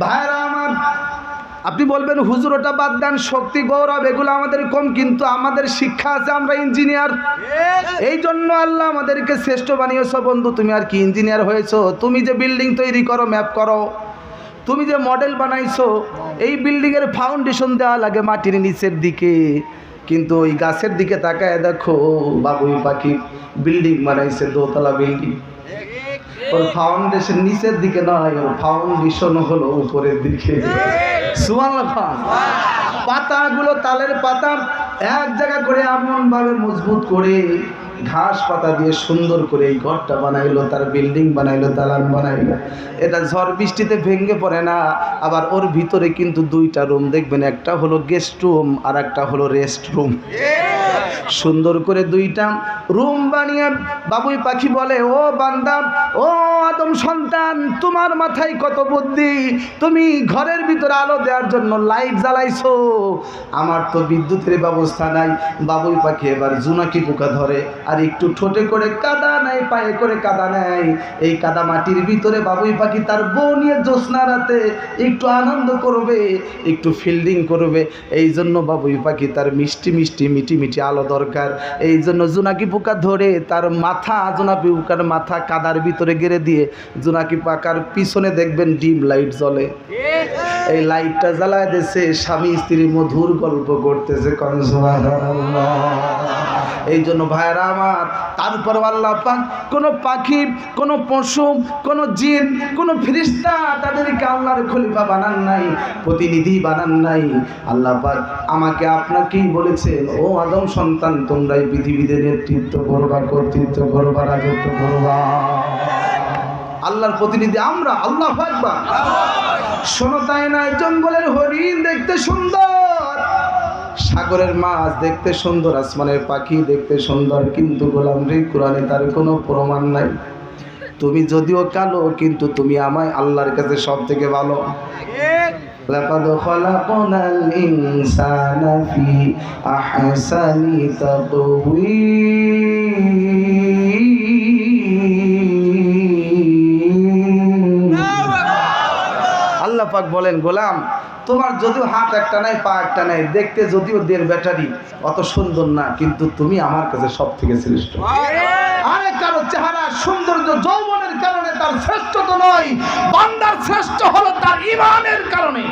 ভাইরা আমার আপনি বলবেন হুজুর ওটা বাদ দেন শক্তি গৌরব এগুলো আমাদের কম কিন্তু আমাদের শিক্ষা আছে আমরা ইঞ্জিনিয়ার এই জন্য আল্লাহ আমাদেরকে শ্রেষ্ঠ বানিয়েছো বন্ধু তুমি আর কি ইঞ্জিনিয়ার হয়েছো তুমি যে বিল্ডিং তৈরি করো ম্যাপ করো তুমি যে মডেল বানাইছো এই বিল্ডিংয়ের ফাউন্ডেশন দেওয়া লাগে মাটির নিচের দিকে। কিন্তু ওই গাছের দিকে তাকায় দেখো বাবুই পাখি বিল্ডিং বানাইছে দোতলা বিল্ডিং ওর ফাউন্ডেশন নিচের দিকে নয় ওর ফাউন্ডেশন হলো উপরের দিকে। সুমান পাতাগুলো তালের পাতা এক জায়গা করে এমন ভাবে মজবুত করে ঘাস পাতা দিয়ে সুন্দর করে এই ঘরটা বানাইলো, তার বিল্ডিং বানাইলো, দালান বানাইলো। এটা ঝড় বৃষ্টিতে ভেঙে পড়ে না, আবার ওর ভিতরে কিন্তু দুইটা রুম দেখবেন একটা হলো গেস্ট রুম আর একটা হলো রেস্ট রুম সুন্দর করে দুইটা রুম বানিয়ে বাবুই পাখি বলে, ও বান্দা, ও আদম সন্তান, তোমার মাথায় কত বুদ্ধি? তুমি ঘরের ভিতরে আলো দেওয়ার জন্য লাইট জ্বালাইছো। আমার তো বিদ্যুতের ব্যবস্থা নাই। বাবুই পাখি এবার জুনাকি পোকা ধরে, আর একটু ঠোঁটে করে কাদা নেয় পায়ে করে কাদা নেয় এই কাদা মাটির ভিতরে বাবুই পাখি তার বউ নিয়ে জ্যোৎস্না রাতে একটু আনন্দ করবে, একটু ফিল্ডিং করবে। এই জন্য বাবুই পাখি তার মিষ্টি মিষ্টি মিটি মিটি আলো দরকার। এই জন্য জুনাকি পোকা ধরে তার মাথা জোনাকি উকার মাথা কাদার ভিতরে গেড়ে দিয়ে জোনাকি পাকার পিছনে দেখবেন ডিম লাইট জ্বলে এই লাইটটা জ্বালায় দেশে স্বামী স্ত্রীর মধুর গল্প করতেছে কন সুবহানাল্লাহ। এই জন্য ভাইরা আমার তারপর আল্লাহ পাক কোনো পাখি, কোনো পশু, কোনো জিন, কোনো ফিরিস্তা তাদেরকে আল্লাহর খলিফা বানান নাই, প্রতিনিধি বানান নাই। আল্লাহ পাক আমাকে আপনাকেই বলেছেন ও আদম সন্তান, তোমরা তোমরাই পৃথিবীতে নেতৃত্ব করবা, কর্তৃত্ব করবা, রাজত্ব করবা। আল্লাহর প্রতিনিধি আমরা, আল্লাহ আকবার। শোনো তাই না জঙ্গলের হরিণ দেখতে সুন্দর। সাগরের মাছ দেখতে সুন্দর আসমানের পাখি দেখতে সুন্দর কিন্তু গোলাম রে কোরআনে তার কোনো প্রমাণ নাই তুমি যদিও কালো কিন্তু তুমি আমায় আল্লাহর কাছে সব থেকে ভালো لقد خلقنا الإنسان في أحسن تقويم আল্লাহ পাক বলেন গোলাম তোমার যদিও হাত একটা নাই, পা একটা নাই, দেখতে যদিও দেড় ব্যাটারি, অত সুন্দর না, কিন্তু তুমি আমার কাছে সব থেকে শ্রেষ্ঠ। আরে কারও চেহারা সৌন্দর্য যৌবনের কারণে তার শ্রেষ্ঠ তো নয়, বান্দার শ্রেষ্ঠ হলো তার ইমানের কারণে।